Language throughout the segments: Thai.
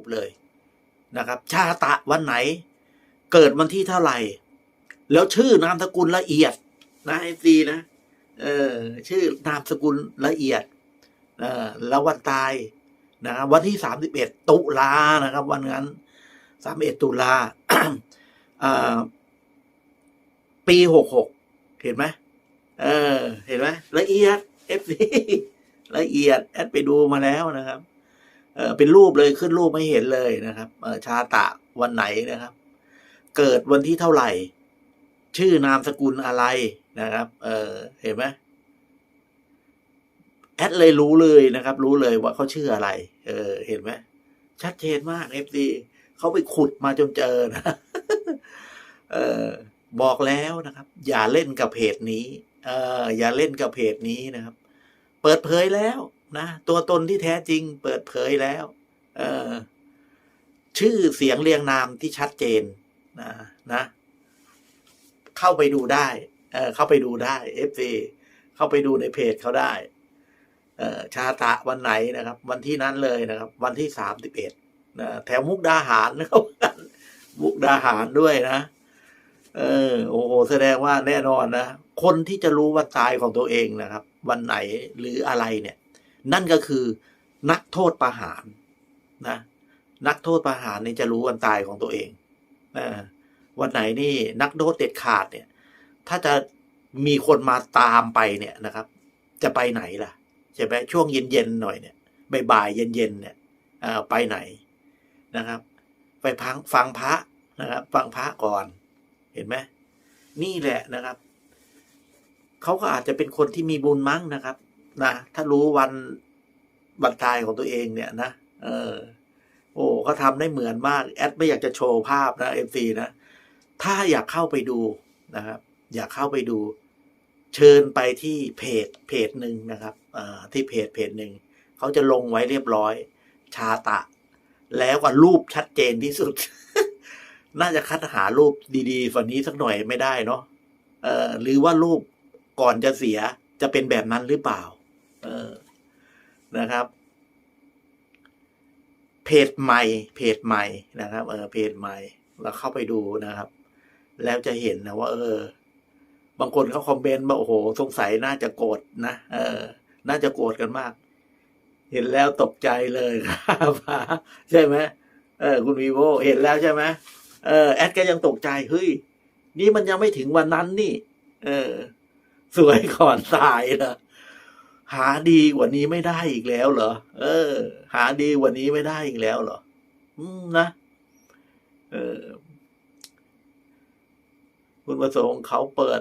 ปเลยนะครับชาตะวันไหน เกิดวันที่เท่าไหร่ แล้วชื่อนามสกุลละเอียดนะไอซีนะเออชื่อนามสกุลละเอียดเออแล้ววันตายนะครับวันที่สามสิบเอ็ดตุลานะครับ วันนั้นสามเอ็ดตุลาอ่าปีหกหกเห็นไหมเออ เห็นไหมละเอียดเอฟซีละเอียดแอดไปดูมาแล้วนะครับ เออเป็นรูปเลยขึ้นรูปไม่เห็นเลยนะครับชาตะวันไหนนะครับ เกิดวันที่เท่าไหร่ ชื่อนามสกุลอะไรนะครับ เออเห็นไหมแอดเลยรู้เลยนะครับ รู้เลยว่าเขาชื่ออะไร เออ เห็นไหมชัดเจนมากเอฟซีเขาไปขุดมาจนเจอนะเออบอกแล้วนะครับ อย่าเล่นกับเพจนี้ เอออย่าเล่นกับเพจนี้นะครับ เปิดเผยแล้ว นะตัวตนที่แท้จริงเปิดเผยแล้ว เออ ชื่อเสียงเรียงนามที่ชัดเจนนะนะ เข้าไปดูได้ เออเข้าไปดูได้เอฟซีเข้าไปดูในเพจเขาได้ เออชาตะวันไหนนะครับ วันที่นั้นเลยนะครับ วันที่สามสิบเอ็ดนะแถวมุกดาหารนะครับมุกดาหารด้วยนะเออโอ้โหแสดงว่าแน่นอนนะ คนที่จะรู้วันตายของตัวเองนะครับ วันไหนหรืออะไรเนี่ย นั่นก็คือนักโทษประหารนะ นักโทษประหารนี่จะรู้วันตายของตัวเองอวันไหนนี่นักโทษเด็ดขาดเนี่ย ถ้าจะมีคนมาตามไปเนี่ยนะครับ จะไปไหนล่ะใช่ไหมช่วงเย็นๆหน่อยเนี่ยบ่ายๆเย็นๆเนี่ยไปไหนนะครับ ไปพังฟังพระนะครับ ฟังพระก่อนเห็นไหมนี่แหละนะครับเขาก็อาจจะเป็นคนที่มีบุญมั้งนะครับ นะถ้ารู้วันวันตายของตัวเองเนี่ยนะเออ โอ้เขาทำได้เหมือนมาก แอดไม่อยากจะโชว์ภาพนะเอฟซีนะ ถ้าอยากเข้าไปดูนะครับ อยากเข้าไปดู เชิญไปที่เพจเพจหนึ่งนะครับที่เพจเพจหนึ่งเขาจะลงไว้เรียบร้อย ชาตะ แล้วก็รูปชัดเจนที่สุด น่าจะคัดหารูปดีๆฝันนี้สักหน่อยไม่ได้เนาะหรือว่ารูปก่อนจะเสียจะเป็นแบบนั้นหรือเปล่า เออนะครับ เพจใหม่ เพจใหม่นะครับ เออเพจใหม่ เราเข้าไปดูนะครับ แล้วจะเห็นนะว่า เออ บางคนเขาคอมเมนต์ว่าโอ้โห สงสัยน่าจะโกรธนะเออ น่าจะโกรธกันมาก เห็นแล้วตกใจเลยครับใช่ไหมเออ คุณวีโวเห็นแล้วใช่ไหมเออแอดก็ยังตกใจเฮ้ยนี่มันยังไม่ถึงวันนั้นนี่ เออ สวยก่อนตายเหรอ หาดีกว่านี้ไม่ได้อีกแล้วเหรอ เออ หาดีกว่านี้ไม่ได้อีกแล้วเหรอ อืมนะ เออ คุณประสงค์เขาเปิด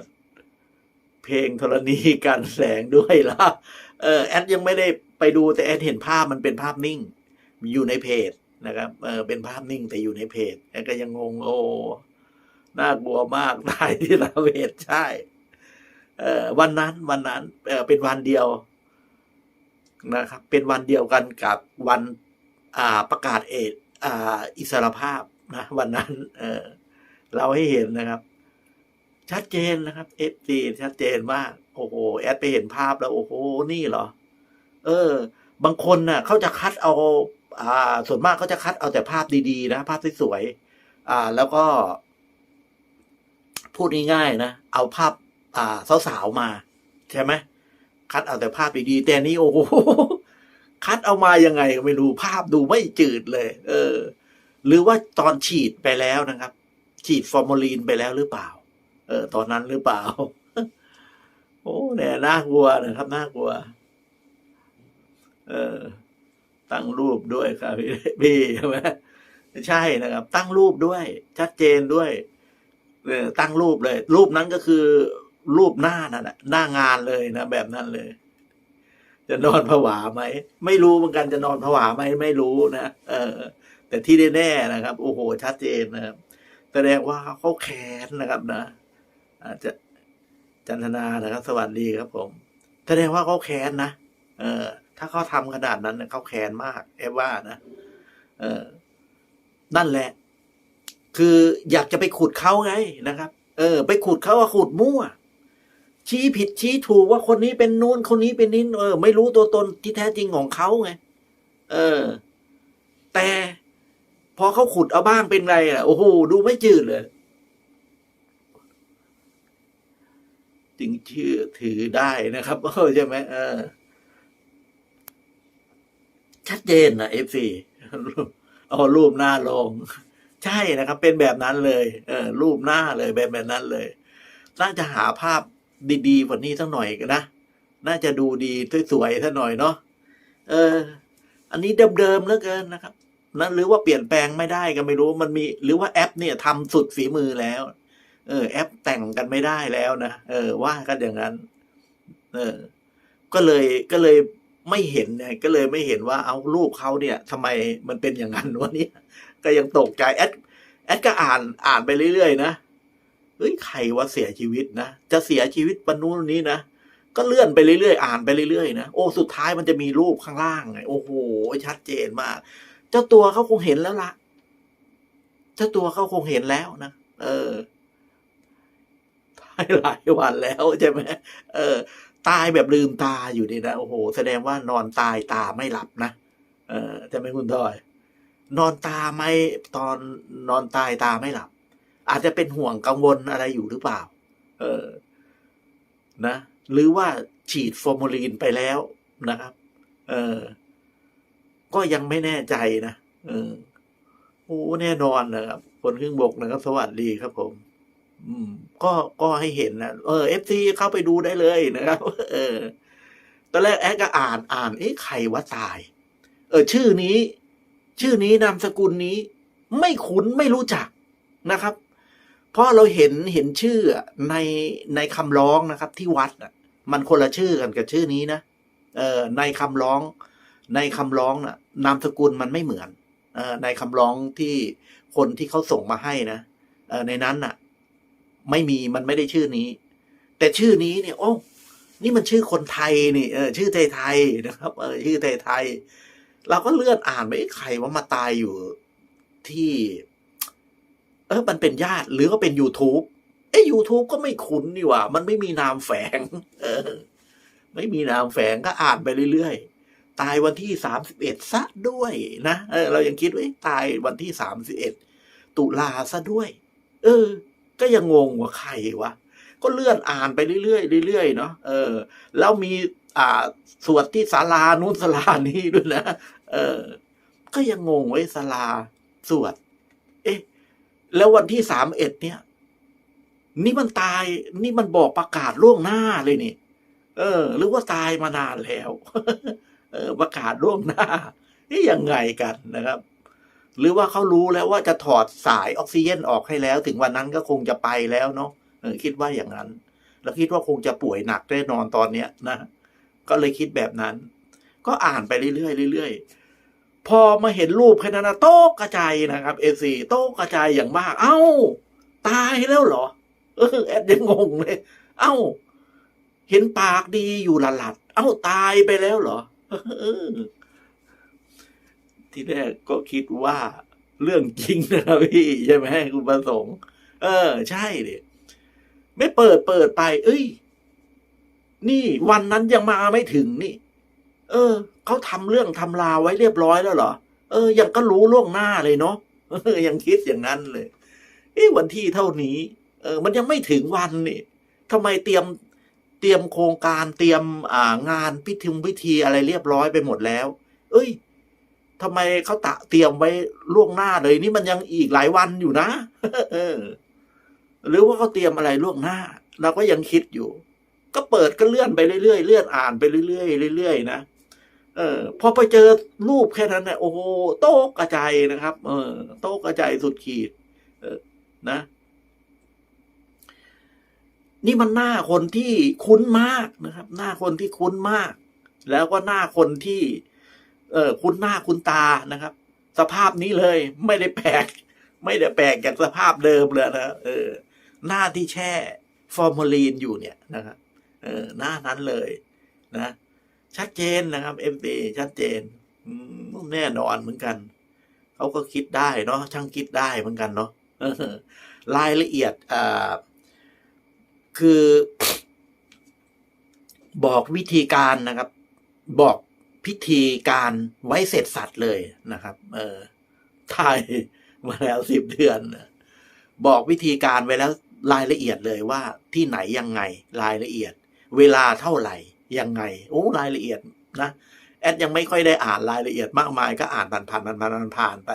เพลงธรณีกันแสงด้วยล่ะ เออ แอดยังไม่ได้ไปดูแต่แอดเห็นภาพมันเป็นภาพนิ่ง อยู่ในเพจนะครับ เออ เป็นภาพนิ่งแต่อยู่ในเพจแอดก็ยังงงโอ้น่ากลัวมากตายที่ลาเวทใช่ เออวันนั้นวันนั้น เออเป็นวันเดียว นะครับเป็นวันเดียวกันกับวันประกาศเอดอิสรภาพนะวันนั้นเออเราให้เห็นนะครับ ชัดเจนนะครับเอฟซีชัดเจนมาโอ้โหแอดไปเห็นภาพแล้ว โอ้โหนี่เหรอ เออ บางคนน่ะเขาจะคัดเอา อ่า ส่วนมากเขาจะคัดเอาแต่ภาพดีๆนะภาพสวยๆอ่า แล้วก็ พูดง่ายๆนะเอาภาพ อ่าสาวๆมา ใช่ไหม คัดเอาแต่ภาพดีๆแต่นี่โอ้โหคัดเอามายังไงไม่รู้ภาพดูไม่จืดเลย เออ หรือว่าตอนฉีดไปแล้วนะครับ ฉีดฟอร์มาลีนไปแล้วหรือเปล่า เออ ตอนนั้นหรือเปล่า โอ้เนี่ยน่ากลัวนะครับน่ากลัว เออ ตั้งรูปด้วยครับพี่พี่ใช่ไหมใช่นะครับ ตั้งรูปด้วย ชัดเจนด้วยเออตั้งรูปเลย รูปนั้นก็คือ รูปหน้านั่นแหละหน้างานเลยนะแบบนั้นเลย จะนอนผวาไหมไม่รู้เหมือนกันจะนอนผวาไหมไม่รู้นะเออ แต่ที่แน่ๆนะครับ โอ้โห ชัดเจนนะครับแสดงว่าเขาแค้นนะครับนะอาจจะจันทนานะครับ สวัสดีครับ ผม แสดงว่าเขาแค้นนะเออ ถ้าเขาทำขนาดนั้นเขาแค้นมากแอว่านะเออ นั่นแหละ คืออยากจะไปขุดเขาไงนะครับ เออ ไปขุดเขาว่าขุดมั่ว ชี้ผิดชี้ถูกว่าคนนี้เป็นนู้นคนนี้เป็นนี้เออ ไม่รู้ตัวตนที่แท้จริงของเขาไง เออ แต่พอเขาขุดเอาบ้างเป็นไงอะโอ้โหดูไม่จืดเลย จึงเชื่อถือได้นะครับเออใช่ไหมเออ ชัดเจนนะเอฟซีเอารูปหน้าลง ใช่นะครับ เป็นแบบนั้นเลย เออ รูปหน้าเลยแบบแบบนั้นเลย น่าจะหาภาพ ดีๆกว่านี้สักหน่อยกันนะน่าจะดูดีสวยๆสักหน่อยเนาะเออ อันนี้เดิมๆเหลือเกินนะครับนะหรือว่าเปลี่ยนแปลงไม่ได้ก็ไม่รู้มันมี หรือว่าแอป เนี่ยทำสุดฝีมือแล้ว เออ แอปแต่งกันไม่ได้แล้วนะเออ ว่ากันอย่างนั้น เออ ก็เลยก็เลยไม่เห็นเนี่ย ก็เลยไม่เห็นว่าเอารูปเขาเนี่ยทำไมมันเป็นอย่างนั้นวะเนี่ยก็ยังตกใจแอดแอดก็อ่านอ่านไปเรื่อยๆนะ เฮ้ยใครว่าเสียชีวิตนะจะเสียชีวิตปนนู้นนี้นะก็เลื่อนไปเรื่อยๆอ่านไปเรื่อยๆนะโอ้สุดท้ายมันจะมีรูปข้างล่างไงโอ้โหชัดเจนมาก เจ้าตัวเขาคงเห็นแล้วละเจ้าตัวเขาคงเห็นแล้วนะเออตายหลายวันแล้วใช่ไหมเออ ตายแบบลืมตาอยู่นี่นะโอ้โห แสดงว่านอนตายตาไม่หลับนะเออจะไหม่คุณทอย นอนตาไม่ตอนนอนตายตาไม่หลับ อาจจะเป็นห่วงกังวลอะไรอยู่หรือเปล่า เออ นะ หรือว่าฉีดฟอร์มูลีนไปแล้วนะครับ เออ ก็ยังไม่แน่ใจนะ เออ โอ้แน่นอนนะครับคนขึ้นบกนะครับ สวัสดีครับผม อืม ก็ก็ให้เห็นนะ เออเอฟซีเข้าไปดูได้เลยนะครับ เออ ตอนแรกแอดก็อ่านอ่าน เอ๊ะใครว่าตาย เออ ชื่อนี้ ชื่อนี้นามสกุลนี้ ไม่คุ้นไม่รู้จักนะครับ เพราะเราเห็นเห็นชื่อในในคำร้องนะครับ ที่วัดอะมันคนละชื่อกันกับชื่อนี้นะเออในคำร้อง ในคำร้องน่ะนามสกุลมันไม่เหมือนเออในคำร้องที่คนที่เขาส่งมาให้นะเออในนั้นน่ะ ไม่มีมันไม่ได้ชื่อนี้ แต่ชื่อนี้เนี่ย โอ้นี่มันชื่อคนไทยนี่เออชื่อไทยไทยนะครับ เออชื่อไทยไทยเราก็เลื่อนอ่านไปใครว่ามาตายอยู่ที่ เออมันเป็นญาติหรือก็เป็น YouTube เอ้ยูทูบก็ไม่คุ้นนี่ว่า มันไม่มีนามแฝง เออ ไม่มีนามแฝงก็อ่านไปเรื่อยๆ ตายวันที่สามสิบเอ็ดซะด้วยนะเออ เรายังคิดว่าตายวันที่สามสิบเอ็ดตุลาซะด้วย เออ ก็ยังงงว่าใครวะก็เลื่อนอ่านไปเรื่อยๆเรื่อยๆเนาะเออ แล้วมีอ่าสวดที่ศาลานู้นศาลานี้ด้วยนะเออ ก็ยังงงไว้ศาลาสวด เอ๊ะ แล้ววันที่สามเอ็ดเนี่ย นี่มันตาย นี่มันบอกประกาศล่วงหน้าเลยนี่ เออ หรือว่าตายมานานแล้ว เออ ประกาศล่วงหน้า นี่ยังไงกันนะครับ หรือว่าเขารู้แล้วว่าจะถอดสายออกซิเจนออกให้แล้ว ถึงวันนั้นก็คงจะไปแล้วเนาะเออ คิดว่าอย่างนั้น แล้วคิดว่าคงจะป่วยหนักแน่นอนตอนเนี้ยนะก็เลยคิดแบบนั้น ก็อ่านไปเรื่อยๆเรื่อยๆ พอมาเห็นรูปแค่นั้นนะโต๊ะกระจายนะครับเอซีโต๊ะกระจายอย่างมาก เอ้า ตายแล้วเหรอ เออแอดยังงงเลย เอ้า เห็นปากดีอยู่หลัดเอ้าตายไปแล้วเหรอที่แรกก็คิดว่าเรื่องจริงนะครับพี่ใช่ไหมคุณประสงค์ เออ ใช่ดิไม่เปิดเปิดไป เอ้ย นี่วันนั้นยังมาไม่ถึงนี่ เออเขาทำเรื่องทำลาไว้เรียบร้อยแล้วเหรอ เออ ยังก็รู้ล่วงหน้าเลยเนาะเออยังคิดอย่างนั้นเลย เอ๊ะวันที่เท่านี้ เออ มันยังไม่ถึงวันนี่ทำไมเตรียมเตรียมโครงการเตรียมอ่างานพิธีพิธีอะไรเรียบร้อยไปหมดแล้ว เอ้ยทำไมเขาตะเตรียมไว้ล่วงหน้าเลย นี่มันยังอีกหลายวันอยู่นะหรือว่าเขาเตรียมอะไรล่วงหน้าเราก็ยังคิดอยู่ ก็เปิดก็เลื่อนไปเรื่อยๆเลื่อนอ่านไปเรื่อยๆเรื่อยๆนะ เออพอไปเจอรูปแค่นั้นเนี่ยโอ้โหโต๊ะกระจายนะครับ เออโต๊ะกระจายสุดขีด เออนะ นี่มันหน้าคนที่คุ้นมากนะครับ หน้าคนที่คุ้นมาก แล้วก็หน้าคนที่ เออคุ้นหน้าคุ้นตานะครับ สภาพนี้เลย ไม่ได้แปลก ไม่ได้แปลกจากสภาพเดิมเลยนะเออ หน้าที่แช่ฟอร์มาลีนอยู่เนี่ยนะครับเออหน้านั้นเลย นะ ชัดเจนนะครับเอฟดีชัดเจนแน่นอนเหมือนกัน เขาก็คิดได้เนาะช่างคิดได้เหมือนกันเนาะรายละเอียดอ่าคือ บอกวิธีการนะครับ บอกพิธีการไว้เสร็จสัตว์เลยนะครับ เออถ่ายมาแล้วสิบเดือนบอกวิธีการไว้แล้วรายละเอียดเลยว่าที่ไหนยังไง รายละเอียด เวลาเท่าไหร่ ยังไง โอ้รายละเอียดนะแอดยังไม่ค่อยได้อ่านรายละเอียดมากมายก็อ่านผ่านผ่านผ่านผ่านๆไป